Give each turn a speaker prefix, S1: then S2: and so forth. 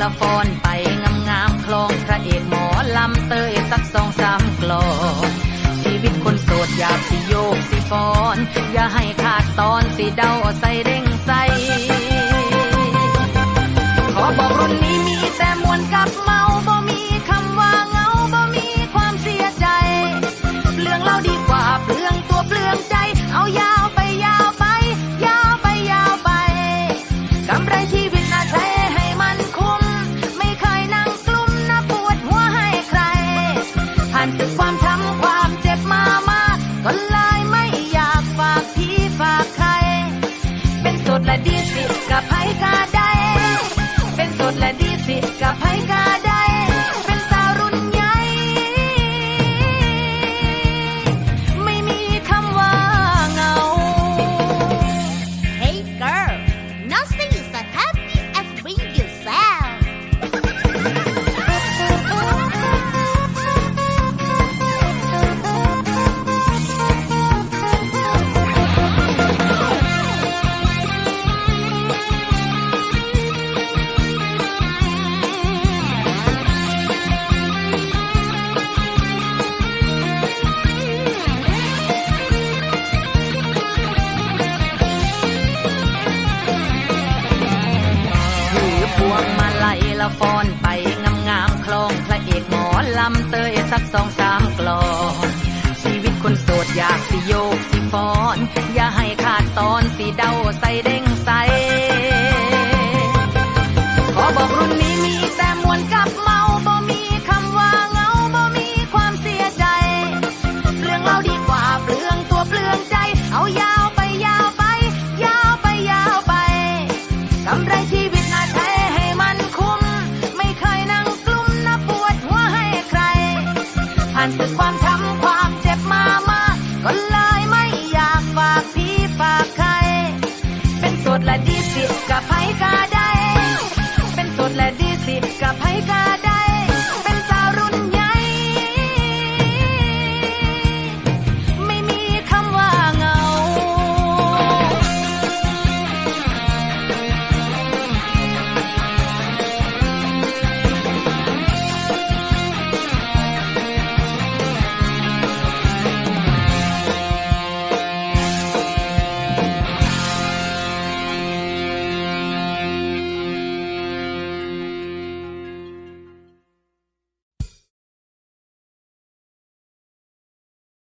S1: ละฟอนไปงามงามคลองพระเอกหมอลำเตยสักสองสามกลองชีวิตคนโสดอยากสิโยกสิฟอน อย่าให้ขาดตอนสิเดาใส่เด้ one ฟอนไปงามงามคลองพระเอกหมอลำเตยสักสองสามกลอนชีวิตคนโสดอยากสิโยกสิฟอน อย่าให้ขาดตอนสิเดาใส่เด้งใสขอบอกรุ่นนี้มีแต่มวลกับเมาบ่มีคำว่าเงาบ่มีความเสียใจเปลืองเราดี ม ไม่เคยนั่งกลุ้มนะปวดหัวให้ใคร ผ่านศึกความช้